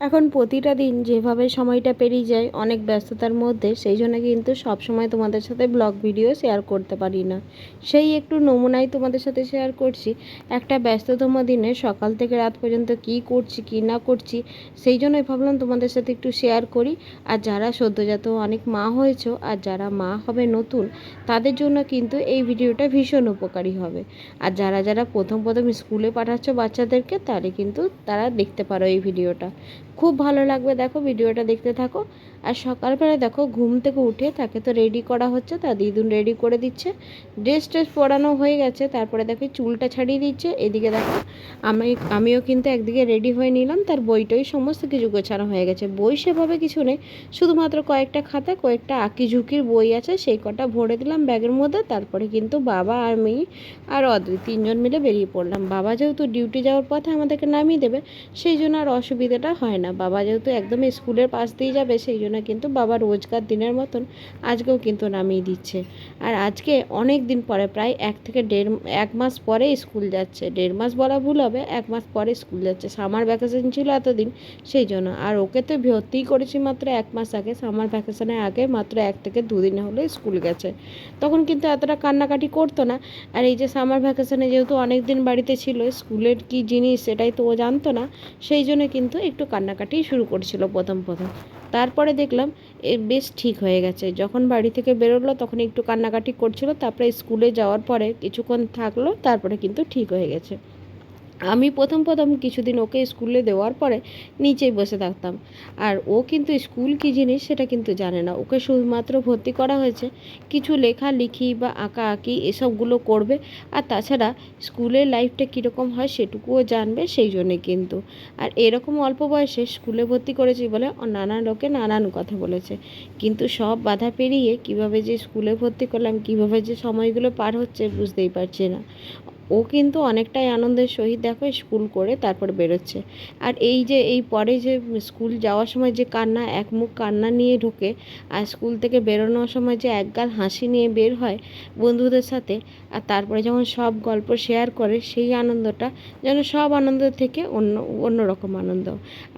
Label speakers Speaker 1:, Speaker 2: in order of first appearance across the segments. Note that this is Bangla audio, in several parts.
Speaker 1: এখন প্রতিটা দিন যেভাবে সময়টা পেরিয়ে যায়, অনেক ব্যস্ততার মধ্যে, সেই জন্য কিন্তু সব সময় তোমাদের সাথে ব্লগ ভিডিও শেয়ার করতে পারি না। সেই একটু নমুনাই তোমাদের সাথে শেয়ার করছি। একটা ব্যস্ততম দিনে সকাল থেকে রাত পর্যন্ত কি করছি, কি না করছি, সেই জন্যই ভাবলাম তোমাদের সাথে একটু শেয়ার করি। আর যারা সদ্যজাত অনেক মা হয়েছো, আর যারা মা হবে নতুন, তাদের জন্য কিন্তু এই ভিডিওটা ভীষণ উপকারী হবে। আর যারা যারা প্রথম প্রথম স্কুলে পাঠাচ্ছ বাচ্চাদেরকে, তাহলে কিন্তু তারা দেখতে পারো এই ভিডিওটা খুব ভালো লাগবে, দেখো ভিডিওটা দেখতে থাকো। আর সকালবেলা দেখো ঘুম থেকে উঠে তাকে তো রেডি করা হচ্ছে, তা দিদুন রেডি করে দিচ্ছে। ড্রেস ট্রেস পরানো হয়ে গেছে, তারপরে দেখো চুলটা ছাড়িয়ে দিচ্ছে। এদিকে দেখো, আমি, আমিও কিন্তু একদিকে রেডি হয়ে নিলাম, তার বইটই সমস্ত কিছু গোছানো হয়ে গেছে। বই সেভাবে কিছু নেই, শুধুমাত্র কয়েকটা খাতা, কয়েকটা আঁকি ঝুঁকির বই আছে, সেই কটা ভরে দিলাম ব্যাগের মধ্যে, তারপরে কিন্তু বাবা আর মেয়ে আর অদ্রি তিনজন মিলে বেরিয়ে পড়লাম। বাবা যেহেতু ডিউটি যাওয়ার পথে আমাদেরকে নামিয়ে দেবে, সেই জন্য আর অসুবিধাটা হয় না। বাবা যেহেতু একদম স্কুলের পাশ দিয়ে যাবে, সেই জন্য কিন্তু বাবা রোজকার দিনের মতন আজকেও কিন্তু নামিয়ে দিচ্ছে। আর আজকে অনেক দিন পরে, প্রায় এক থেকে দেড়, এক মাস পরে স্কুল যাচ্ছে। দেড় মাস বলা ভুল হবে, এক মাস পরে স্কুল যাচ্ছে। সামার ভ্যাকেশন ছিল এতদিন, সেই জন্য। আর ওকে তো ভর্তিই করেছি মাত্র এক মাস আগে। সামার ভ্যাকেশনের আগে মাত্র এক থেকে দুদিন হলে স্কুল গেছে। তখন কিন্তু এতটা কান্নাকাটি করতো না। আর এই যে সামার ভ্যাকেশনে যেহেতু অনেক দিন বাড়িতে ছিল, স্কুলের কি জিনিস সেটাই তো ও জানতো না। সেই জন্য কিন্তু একটু কান্নাকাটি শুরু করছিল প্রথম প্রথম। তারপরে দেখলাম এ বেশ ঠিক হয়ে গেছে। যখন বাড়ি থেকে বেরোলো তখন একটু কান্নাকাটি করছিল, তারপরে স্কুলে যাওয়ার পরে কিছুক্ষণ থাকল, তারপরে কিন্তু ঠিক হয়ে গেছে। আমি প্রথম প্রথম কিছুদিন ওকে স্কুলে দেওয়ার পরে নিচেই বসে থাকতাম। আর ও কিন্তু স্কুল কী জিনিস সেটা কিন্তু জানে না। ওকে শুধুমাত্র ভর্তি করা হয়েছে। কিছু লেখা লিখি বা আঁকা আঁকি এসবগুলো করবে। আর তাছাড়া স্কুলের লাইফটা কীরকম হয় সেটুকুও জানবে সেই জন্যে কিন্তু। আর এরকম অল্প বয়সে স্কুলে ভর্তি করেছি বলে নানান লোকে নানান কথা বলেছে। কিন্তু সব বাধা পেরিয়ে কীভাবে যে স্কুলে ভর্তি করলাম, কীভাবে যে সময়গুলো পার হচ্ছে বুঝতেই পারছি না। ও কিন্তু অনেকটাই আনন্দের সহিত দেখো স্কুল করে তারপর বেরোচ্ছে। আর এই যে, এই পরে যে স্কুল যাওয়ার সময় যে কান্না, এক মুখ কান্না নিয়ে ঢোকে আর স্কুল থেকে বেরোনোর সময় যে একগাল হাসি নিয়ে বের হয় বন্ধুদের সাথে আর তারপরে যখন সব গল্প শেয়ার করে, সেই আনন্দটা যেন সব আনন্দ থেকে অন্য, অন্যরকম আনন্দ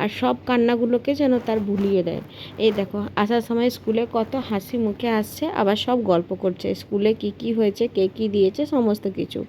Speaker 1: আর সব কান্নাগুলোকে যেন তার ভুলিয়ে দেয়। এই দেখো, আসার সময় স্কুলে কত হাসি মুখে আসছে, আবার সব গল্প করছে, স্কুলে কি কি হয়েছে, কে কী দিয়েছে, সমস্ত কিছু।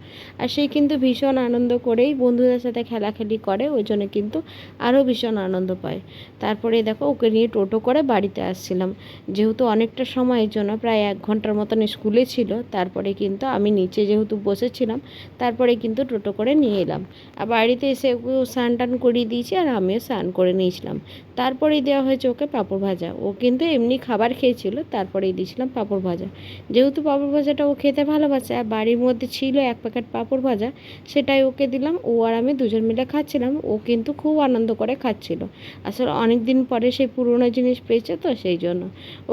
Speaker 1: আর সে কিন্তু ভীষণ আনন্দ করেই বন্ধুদের সাথে খেলাখেলি করে, ওই জন্য কিন্তু আরও ভীষণ আনন্দ পায়। তারপরে দেখো, ওকে নিয়ে টোটো করে বাড়িতে আসছিলাম। যেহেতু অনেকটা সময়ের জন্য প্রায় এক ঘণ্টার মতন স্কুলে ছিল। তারপরে কিন্তু আমি নিচে যেহেতু বসেছিলাম, তারপরে কিন্তু টোটো করে নিয়ে এলাম। আর বাড়িতে এসে স্নান টান করিয়ে দিয়েছি আর আমিও স্নান করে নিয়েছিলাম। তারপরেই দেওয়া হয়েছে ওকে পাঁপড় ভাজা। ও কিন্তু এমনি খাবার খেয়েছিল, তারপরেই দিয়েছিলাম পাঁপড় ভাজা। যেহেতু পাঁপড় ভাজাটা ও খেতে ভালোবাসে, আর বাড়ির মধ্যে ছিল এক প্যাকেট পাঁপড় ভাজা, সেটাই ওকে দিলাম। ও আর আমি দুজন মিলে খাচ্ছিলাম। ও কিন্তু খুব আনন্দ করে খাচ্ছিল। আসলে অনেক দিন পরে সেই পুরনো জিনিস পেয়েছে তো সেই জন্য।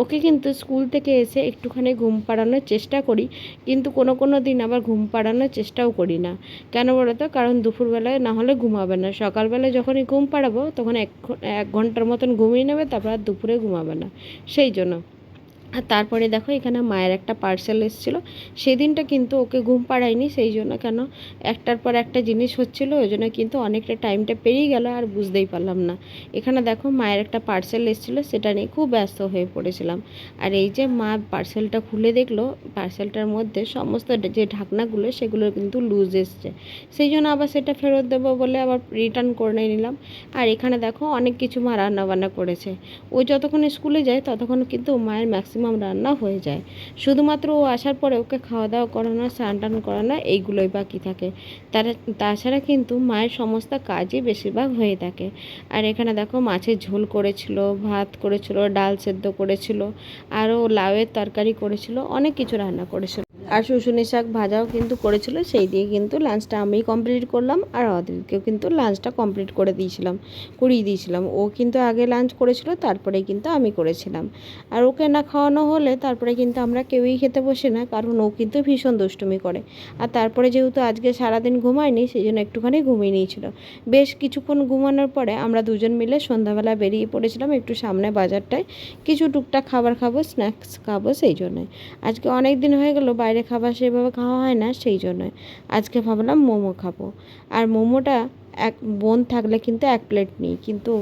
Speaker 1: ওকে কিন্তু স্কুল থেকে এসে একটুখানি ঘুম পাড়ানোর চেষ্টা করি, কিন্তু কোনো কোনো দিন আবার ঘুম পাড়ানোর চেষ্টাও করি না। কেন বলো তো কারণ দুপুরবেলায় না হলে ঘুমাবে না। সকালবেলায় যখনই ঘুম পাড়াবো, তখন এক এক ঘণ্টার মতন ঘুমিয়ে নেবে, তারপর আর দুপুরে ঘুমাবে না। সেই জন্য। আর তারপরে দেখো এখানে মায়ের একটা পার্সেল এসেছিল। সেদিনটা কিন্তু ওকে ঘুম পাড়ায়নি, সেই জন্য কেন? একটার পর একটা জিনিস হচ্ছিল, ওই জন্য কিন্তু অনেকটা টাইমটা পেরিয়ে গেল আর বুঝতেই পারলাম না। এখানে দেখো মায়ের একটা পার্সেল এসেছিল, সেটা নিয়ে খুব ব্যস্ত হয়ে পড়েছিলাম। আর এই যে মা পার্সেলটা খুলে দেখল পার্সেলটার মধ্যে সমস্ত যে ঢাকনাগুলো, সেগুলো কিন্তু লুজ এসছে। সেই জন্য আবার সেটা ফেরত দেবো বলে আবার রিটার্ন করে নিলাম। আর এখানে দেখো অনেক কিছু মা রান্নাবান্না করেছে। ও যতক্ষণ স্কুলে যায়, ততক্ষণ কিন্তু মায়ের ম্যাক্সিমাম ম্যাক্সিমাম রান্না হয়ে যায়। শুধুমাত্র ও আসার পরে ওকে খাওয়া দাওয়া করানো স্নান টান করানো, এইগুলোই বাকি থাকে। তারা, তাছাড়া কিন্তু মায়ের সমস্ত কাজই বেশিরভাগ হয়ে থাকে। আর এখানে দেখো মাছের ঝোল করেছিল, ভাত করেছিল, ডাল সেদ্ধ করেছিল, আরও লাউয়ের তরকারি করেছিল, অনেক কিছু রান্না করেছিল। আর শুশুনি শাক ভাজাও কিন্তু করেছিল, সেই দিয়ে কিন্তু লাঞ্চটা আমি কমপ্লিট করলাম আর অদিলকেও কিন্তু লাঞ্চটা কমপ্লিট করে দিয়েছিলাম, করিয়ে দিয়েছিলাম। ও কিন্তু আগে লাঞ্চ করেছিল, তারপরে কিন্তু আমি করেছিলাম। আর ওকে না খাওয়ানো হলে তারপরে কিন্তু আমরা কেউই খেতে বসে না, কারণ ও কিন্তু ভীষণ দুষ্টুমি করে। আর তারপরে যেহেতু আজকে সারাদিন ঘুমায়নি সেই জন্য একটুখানি ঘুমিয়ে নিয়েছিল। বেশ কিছুক্ষণ ঘুমানোর পরে আমরা দুজন মিলে সন্ধ্যাবেলা বেরিয়ে পড়েছিলাম একটু সামনে বাজারটায়। কিছু টুকটাক খাবার খাব স্ন্যাক্স খাব, সেই জন্যই আজকে অনেক দিন হয়ে গেলো বাইরে খাবার সেভাবে খাওয়া হয় না সেই জন্যই আজকে ভাবলাম মোমো খাব। আর মোমোটা এক বোন থাকলে কিন্তু এক প্লেট নিই। কিন্তু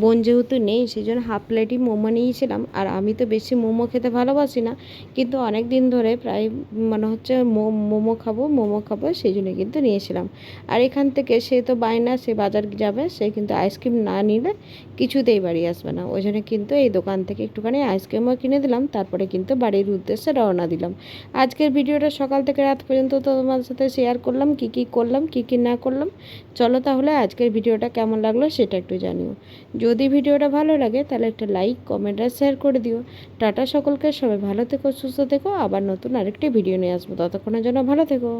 Speaker 1: বোন যেহেতু নেই সেই জন্য হাফ প্লেটই মোমো নিয়েছিলাম। আর আমি তো বেশি মোমো খেতে ভালোবাসি না। কিন্তু অনেক দিন ধরে প্রায় মনে হচ্ছে মোমো খাব মোমো খাব সেই জন্য কিন্তু নিয়েছিলাম। আর এখান থেকে সে তো বায়না, সে বাজার যাবে, সে কিন্তু আইসক্রিম না নিলে কিছুতেই বাড়ি আসবে না। ওই জন্য কিন্তু এই দোকান থেকে একটুখানি আইসক্রিমও কিনে দিলাম, তারপরে কিন্তু বাড়ির উদ্দেশ্যে রওনা দিলাম। আজকের ভিডিওটা সকাল থেকে রাত পর্যন্ত তোমার সাথে শেয়ার করলাম, কি কি করলাম, কি কি না করলাম। চলো তাহলে আজকের ভিডিওটা কেমন লাগল সেটা একটু জানিও। যদি ভিডিওটা ভালো লাগে তাহলে একটা লাইক কমেন্ট আর শেয়ার করে দিও। টাটা সকলকে, সবাই ভালো থেকো, সুস্থ থেকো। আবার নতুন আরেকটি ভিডিও নিয়ে আসব। ততক্ষণের জন্য ভালো থেকো।